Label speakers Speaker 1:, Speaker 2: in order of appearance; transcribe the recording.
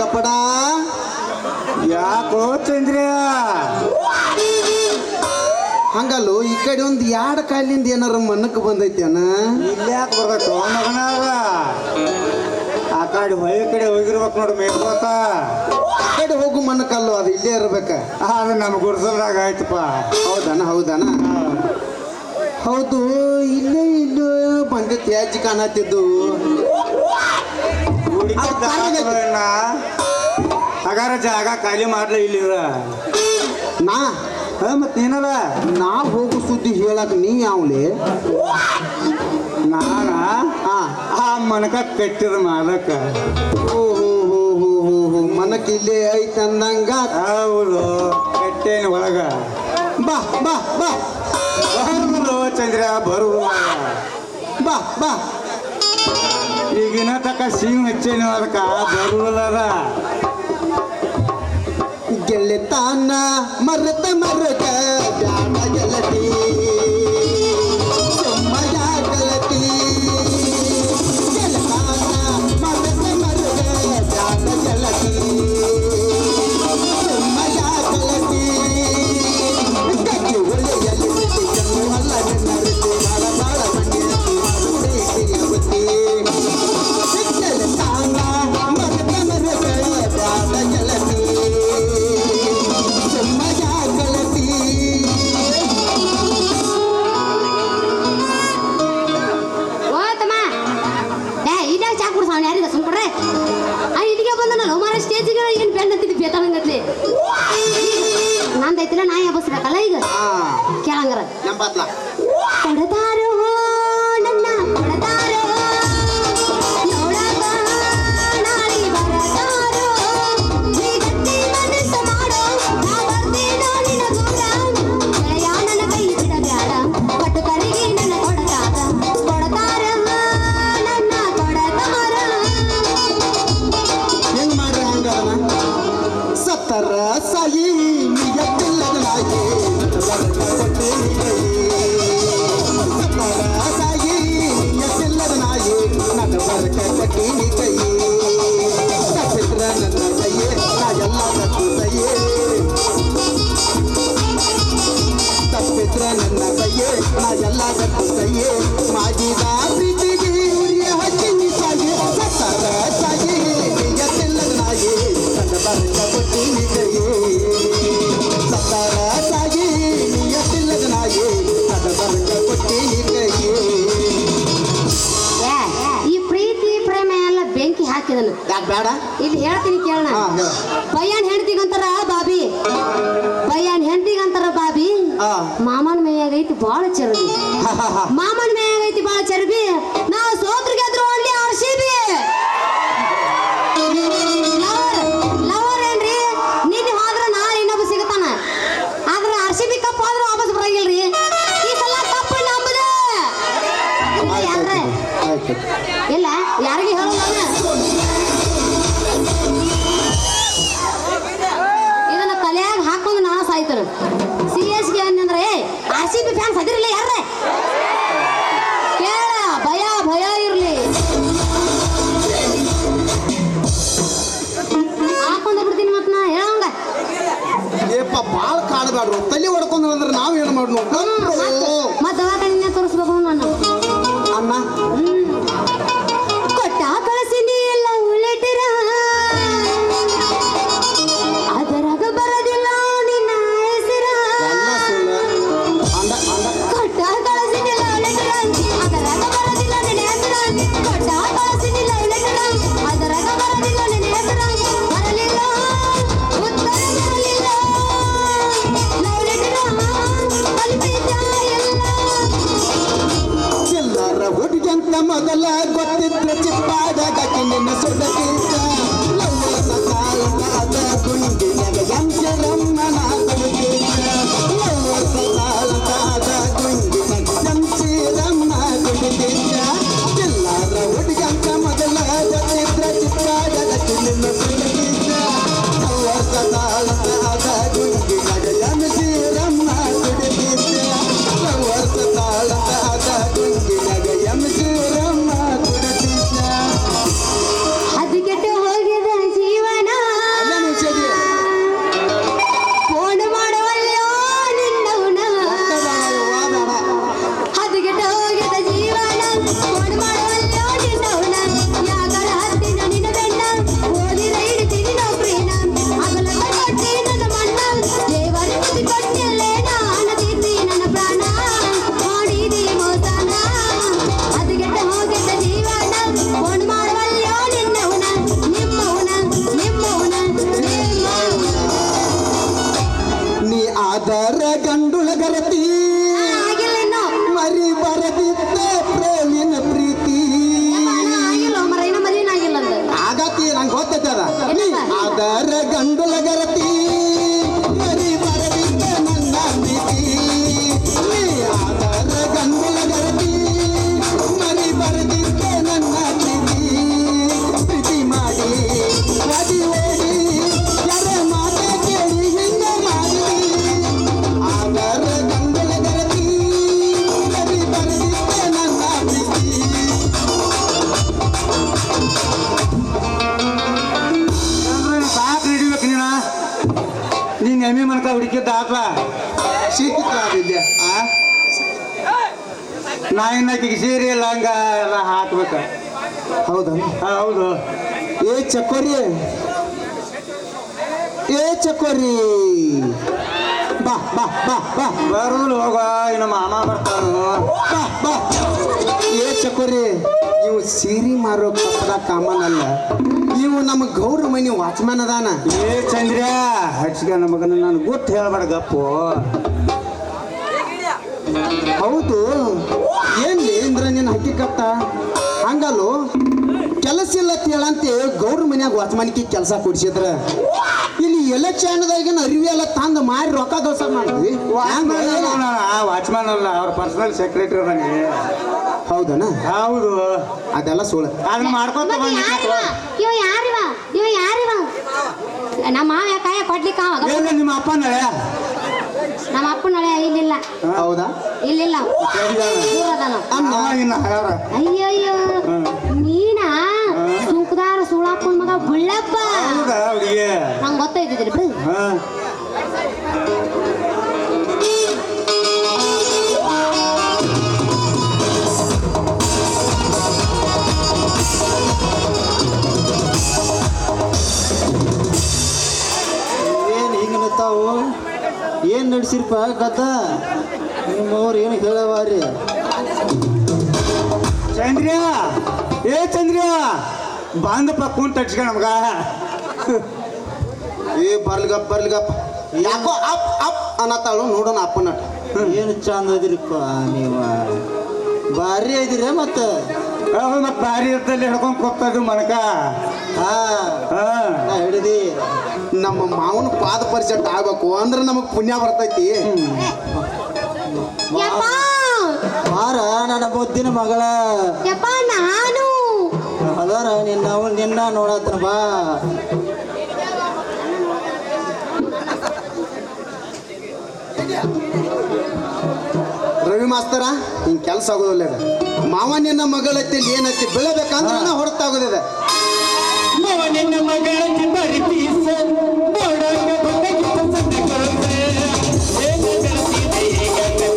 Speaker 1: ಕಪಡ?
Speaker 2: ಯಾಕೋ ಚಂದ್ರ
Speaker 1: ಹಂಗಲ್ಲೋ ಈ ಕಡೆ ಒಂದು ಎರಡು ಕಾಲಿಂದ ಏನಾರ ಮಣ್ಣಕ್ಕೆ ಬಂದೈತೇನ?
Speaker 2: ಇಲ್ಲಿ ಯಾಕೆ ಬರ್ಬೇಕು? ಮಗನಾಗ ಆ ಕಡೆ ಹೊಯ ಕಡೆ ಹೋಗಿರ್ಬೇಕು ನೋಡಿ ಮೇಕೋತ
Speaker 1: ಆ ಕಡೆ ಹೋಗು ಮಣ್ಣಕ್ಕಲ್ಲೋ ಅದು ಇಲ್ಲೇ ಇರ್ಬೇಕ.
Speaker 2: ಅದು ನಮ್ಮ ಗುಡ್ಸಲ್ದಾಗ ಆಯ್ತಪ್ಪ.
Speaker 1: ಹೌದನ ಹೌದನ? ಹೌದು ಇಲ್ಲೇ ಇಲ್ಲೂ ಬಂದೈತಿ ಯಾಜಿ ಕಾಣತ್ತಿದ್ದು.
Speaker 2: ಹಗಾರ ಜಾಗ ಖಾಲಿ ಮಾಡ್ಲ ಇಲ್ಲಿರ
Speaker 1: ನಾ?
Speaker 2: ಮತ್ ನೀನಲ್ಲ?
Speaker 1: ನಾ ಹೋಗು ಸುದ್ದಿ ಹೇಳಕ್ ನೀ ಯಾವ್ಲಿ?
Speaker 2: ನಾನ? ಆ ಮನಕ ಕಟ್ಟಿದ ಮಾಲಕ
Speaker 1: ಓ ಹೋ ಹೋ ಹೋ ಹೋ ಮನಕ್ಕೆ ಇಲ್ಲೇ ಐತಂದಂಗ
Speaker 2: ಹೌದು ಕಟ್ಟೇನ ಒಳಗ.
Speaker 1: ಬಾ ಬಾ ಬಾ.
Speaker 2: ಬರುವುದಿಲ್ಲ ಚಂದ್ರ ಬರು
Speaker 1: ಬಾ ಬಾ.
Speaker 2: ಈಗಿನ ತಕ್ಕ ಸೀಮ್ ಹಚ್ಚೇನು ಅದಕ್ಕ? ಬರುವುದಿಲ್ಲ
Speaker 1: ಗೆಳೆತಾನ ಮರತ ಮರಕ
Speaker 3: ಅವ್ನು ಯಾರಿಗ ಸುಮ್ಕೊಡ್ರೆ ಆ ಇಲ್ಲಿಗೆ ನಾನು ಮಾರ ಸ್ಟೇಜಿಗೆ ಏನು ಬೆಂಡ್ ಅಂತಿದ್ದು ಬೇತಾಳಂಗತ್ಲಿ ನಂದೈತಿಲ್ಲ ನಾ ಎಬ್ಬಸ್ಬೇಕಲ್ಲ ಈಗ? ಕೇಳಂಗಾರ
Speaker 1: ಎಂಬತ್ಲ ಬೇಡ.
Speaker 3: ಇಲ್ಲಿ ಹೇಳ್ತೀನಿ ಕೇಳಣ
Speaker 1: ಹಾ ಹೇಳ.
Speaker 3: ಅಂತಾರ ಹೆಂಡತಿಗಂತಾರ ಬಾಬಿ. ಬಯ್ಯನ್ ಹೆಂಡತಿಗಂತಾರ ಬಾಬಿ.
Speaker 1: ಹಾ.
Speaker 3: ಮಾಮನ ಮೈಯಾಗೈತಿ ಬಾಳ ಚರಬಿ ಮಾಮನ ಆರ್ ಫ್ಯಾನ್ಸ್ ಅದಿರಲಿ ಯಾರೇ ಕೇಳ, ಭಯ ಭಯ ಇರಲಿ.
Speaker 1: ಹಾಕೊಂಡ ಬಿಡ್ತೀನಿ ಮತ್ ನಾ, ಹೇಳಂಗ. ಏಪ ಬಾಳ್ ಕಾಣಬೇಡ್ರು ಮೊದಲ ಗೊತ್ತಿದ್ರೆ ಚಿಪ್ಪಾದಾಗ ನಿನ್ನ
Speaker 2: ಸುಡಕಿ
Speaker 1: గండుల
Speaker 2: గరతీ. ನಾ ಇನ್ನಕ್ಕಿಗೆ ಸೀರೆ ಲಂಗ ಎಲ್ಲ ಹಾಕ್ಬೇಕ.
Speaker 1: ಹೌದಾ?
Speaker 2: ಹೌದು.
Speaker 1: ಏ ಚಕೋರಿ ಏ ಚಕೋರಿ ಬಾ ಬಾ ಬಾ ಬಾ.
Speaker 2: ಬರೋದು ಹೋಗ ಇನ್ನು ಮಾಮ ಬರ್ತಾನು.
Speaker 1: ಬಾ ಬಾ. ಏ ಚಕೋರಿ ಇವು ಸೀರೆ ಮಾರೋ ಕಪ್ಪದ ಕಾಮನ್ ಅಲ್ಲ. ಇವು ನಮ್ಮ ಗೌರ ಮನಿ ವಾಚ್ಮ್ಯಾನ್ ಅದಾನ.
Speaker 2: ಏ ಚಂದ್ರ ಹಚ್ಕ ನಮಗನ ನಾನು ಗೊತ್ತು ಹೇಳ್ಬೇಡ ಗಪ್ಪು.
Speaker 1: ಹೌದು. ಏನ್ಲಿ ಇಂದ್ರ ನಿನ್ನ ಹಕ್ಕಿ ಕತ್ತ? ಹಂಗಲ್ಲು? ಕೆಲಸ ಇಲ್ಲ ಅಂತ ಹೇಳಂತೆ ಗೌರ ಮನ್ಯಾಗ ವಾಚ್ಮಾನಿಕೆ ಕೆಲಸ ಕೊಡ್ಸಿದ್ರ. ಇಲ್ಲಿ ಎಲೆಕ್ಷನ್ದಾಗಿನ ಅರಿವಿ ಎಲ್ಲ ತಂದು ಮಾರಿ ರೊಕ್ಕ ದೋಸ ಮಾಡಿದ್ವಿ.
Speaker 2: ವಾಚ್ಮನ್ ಅಲ್ಲ ಆ ವಾಚ್ಮನ್ ಅಲ್ಲ ಅವ್ರ ಪರ್ಸನಲ್ ಸೆಕ್ರೆಟರಿ ನನಗೆ.
Speaker 1: ಹೌದನ?
Speaker 2: ಹೌದು.
Speaker 1: ಅದೆಲ್ಲ ಸುಳ್ಳು.
Speaker 2: ಅದನ್ನ ಮಾಡ್ಕೊತ
Speaker 3: ಇವ ಯಾರಿವ? ಇವ ಯಾರಿವ? ನಮ್ಮ ಮಾವ ಕಾಯ ಕೊಡ್ಲಿಕ್ಕೆ
Speaker 2: ನಿಮ್ಮ ಅಪ್ಪ ನಳೆ
Speaker 3: ನಮ್ಮ ಅಪ್ಪ ನಾಳೆ ಇಲ್ಲಿಲ್ಲ
Speaker 1: ಹೌದಾ?
Speaker 3: ಇಲ್ಲಿಲ್ಲ. ದೂರ ಅದಾನ
Speaker 2: ಯಾರ?
Speaker 3: ಅಯ್ಯಯ್ಯೋ. ನೀನ? ಸುಂಕದಾರ ಸುಳಾಕೊಂಡ್ ಮಗ ಬುಳ್ಳಪ್ಪ. ನಂಗೆ ಗೊತ್ತಾಯ್ತಿದ್ರಿ ಬಿಡು.
Speaker 1: ಏನು ಹಿಂಗೆ ಏನು ನಡೆಸಿರ್ಪ ಕತ ನಿಮ್ಮವ್ರು ಏನು ಹೇಳವಾರಿ
Speaker 2: ಚಂದ್ರ ಏ ಚಂದ್ರ ಬಂದ ಕುಂತ ಹಚ್ಕ ನಮ್ಗ.
Speaker 1: ಏ ಬರ್ಲಿಗಪ್ಪ ಬರ್ಲಿಗಪ್ಪ. ಯಾಕೋ ಅಪ್ ಅಪ್ ಅನ್ನತ್ತಾಳು ನೋಡೋಣ ಅಪ್ಪನ ಏನು ಚಂದ ಅದಿರಿಪ್ಪ ನೀವು? ಭಾರಿ ಐದಿರ ಮತ್ತೆ?
Speaker 2: ಹೌದು ಮತ್ತೆ ಬಾರಿ ಇರ್ತಲ್ಲಿ ಹಿಡ್ಕೊಂಡ್ ಕೂತದು ಮನಕ.
Speaker 1: ಹಾ.
Speaker 2: ಹಾ.
Speaker 1: ಹಿಡಿದಿ ನಮ್ಮ ಮಾವನ ಪಾದ ಪರಿಚಟ್ ಆಗ್ಬೇಕು ಅಂದ್ರೆ ನಮಗೆ ಪುಣ್ಯ ಬರ್ತೈತಿ.
Speaker 3: ಯಪ್ಪ!
Speaker 1: ಮಾರ ನನ್ನ ಬುದ್ಧಿನ ಮಗಳ.
Speaker 3: ಯಪ್ಪ ನಾನು.
Speaker 1: ಅದಾರ ನಿನ್ನ ನಿನ್ನ ನೋಡತ್ರ ಬಾ. ರವಿ ಮಾಸ್ತರ ಹಿಂಗ್ ಕೆಲಸ ಆಗೋದಿಲ್ಲ. ಮಾವ ನಿನ್ನ ಮಗಳತ್ತಿ ಏನತ್ತಿ ಬೆಳಬೇಕಂದ್ರೆ ಹೊರತಾಗೋದಿದೆ.
Speaker 2: ನಿನ್ನ ಮಗಳ ಬರಿ ಪೀಸ.